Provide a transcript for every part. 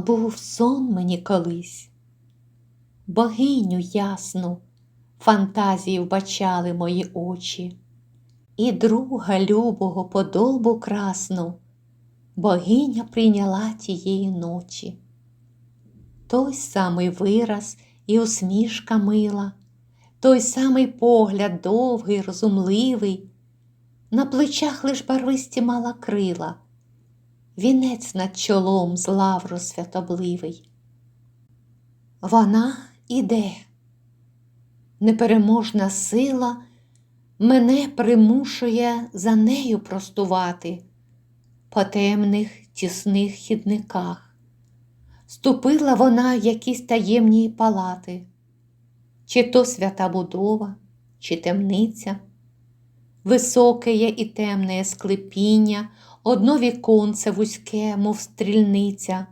був сон мені колись. Богиню ясну, фантазії вбачали мої очі, і друга любого подобу красну богиня прийняла тієї ночі. Той самий вираз і усмішка мила, той самий погляд довгий, розумливий, на плечах лиш барвисті мала крила, вінець над чолом з лавру святобливий. Вона іде, непереможна сила мене примушує за нею простувати по темних тісних хідниках. Ступила вона в якісь таємні палати, чи то свята будова, чи темниця, високе і темне склепіння, одно віконце вузьке, мов стрільниця,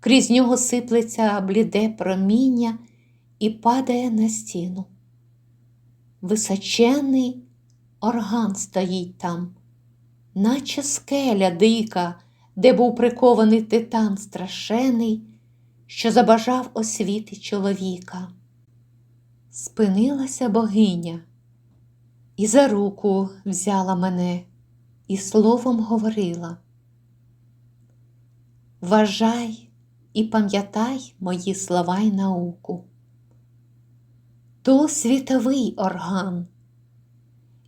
крізь нього сиплеться бліде проміння і падає на стіну. Височений орган стоїть там, наче скеля дика, де був прикований титан страшений, що забажав освіти чоловіка. Спинилася богиня і за руку взяла мене і словом говорила. Вважай і пам'ятай мої слова й науку. То світовий орган,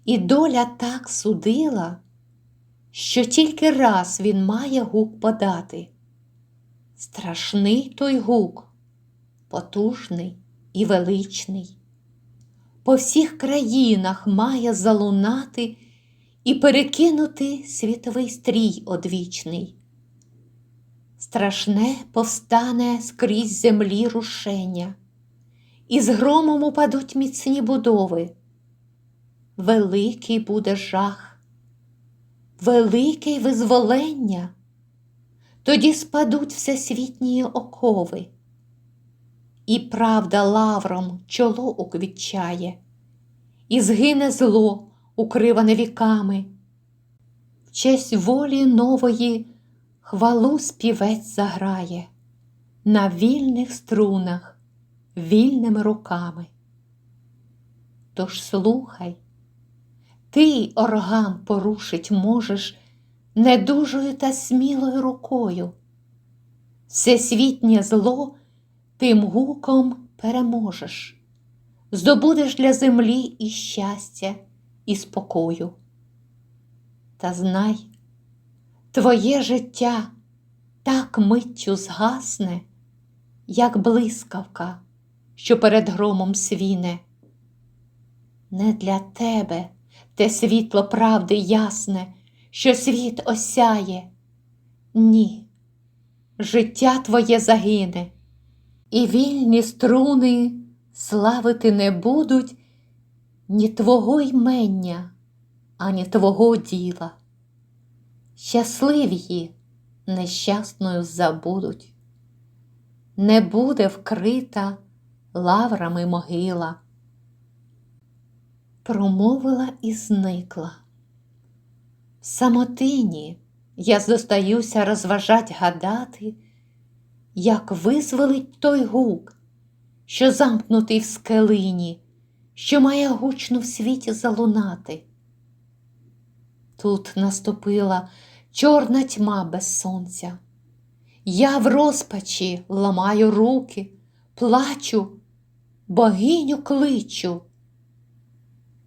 і доля так судила, що тільки раз він має гук подати. Страшний той гук, потужний і величний. По всіх країнах має залунати і перекинути світовий стрій одвічний. Страшне повстане скрізь землі рушення, і з громом упадуть міцні будови. Великий буде жах, велике визволення, тоді спадуть всесвітні окови, і правда лавром чоло уквітчає, і згине зло, укриване віками. В честь волі нової хвалу співець заграє на вільних струнах, вільними руками. Тож слухай, ти орган порушить можеш недужою та смілою рукою. Всесвітнє зло тим гуком переможеш, здобудеш для землі і щастя, і спокою. Та знай, твоє життя так миттю згасне, як блискавка, що перед громом свіне. Не для тебе те світло правди ясне, що світ осяє. Ні, життя твоє загине, і вільні струни славити не будуть ні твого ймення, ані твого діла. Щасливі нещасною забудуть, не буде вкрита лаврами могила. Промовила і зникла. В самотині я зостаюся розважать гадати, як визволить той гук, що замкнутий в скелині, що має гучно в світі залунати. Тут наступила чорна тьма без сонця. Я в розпачі ламаю руки, плачу, богиню кличу.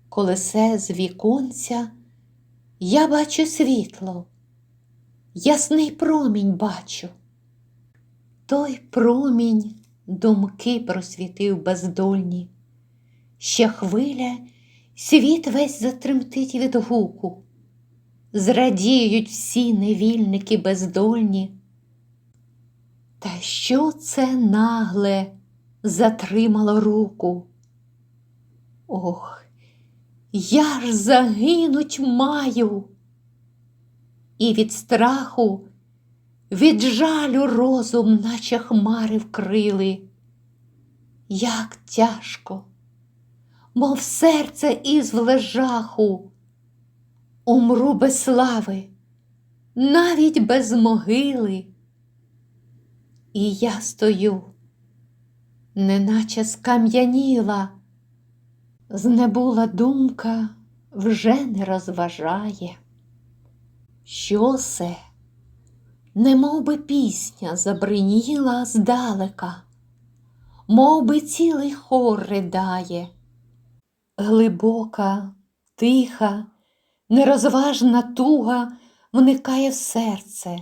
Коли се з віконця я бачу світло, ясний промінь бачу. Той промінь думки просвітив бездольні, ще хвиля світ весь затремтить від гуку, зрадіють всі невільники бездольні. Та що це нагле затримало руку? Ох, я ж загинуть маю. І від страху, від жалю розум, наче хмари вкрили. Як тяжко, мов серце із влежаху, умру без слави, навіть без могили. І я стою, неначе скам'яніла, знебула думка вже не розважає. Що се? Немов би пісня забриніла здалека, мов би цілий хор ридає, глибока, тиха, нерозважна туга вникає в серце,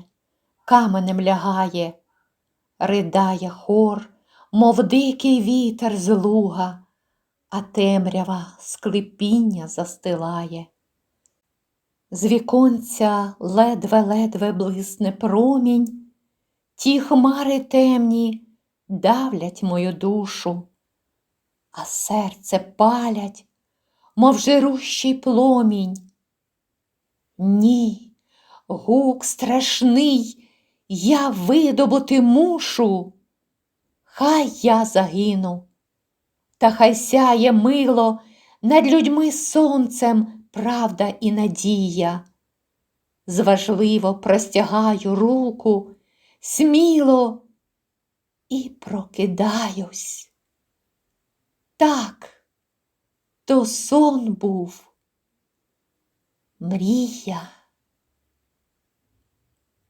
каменем лягає, ридає хор, мов дикий вітер з луга, а темрява склепіння застилає. З віконця ледве-ледве блисне промінь, ті хмари темні давлять мою душу, а серце палять, мов жирущий пломінь. Ні, гук страшний, я видобути мушу, хай я загину, та хай сяє мило над людьми сонцем правда і надія. Зважливо простягаю руку, сміло і прокидаюсь. Так, то сон був, мрія.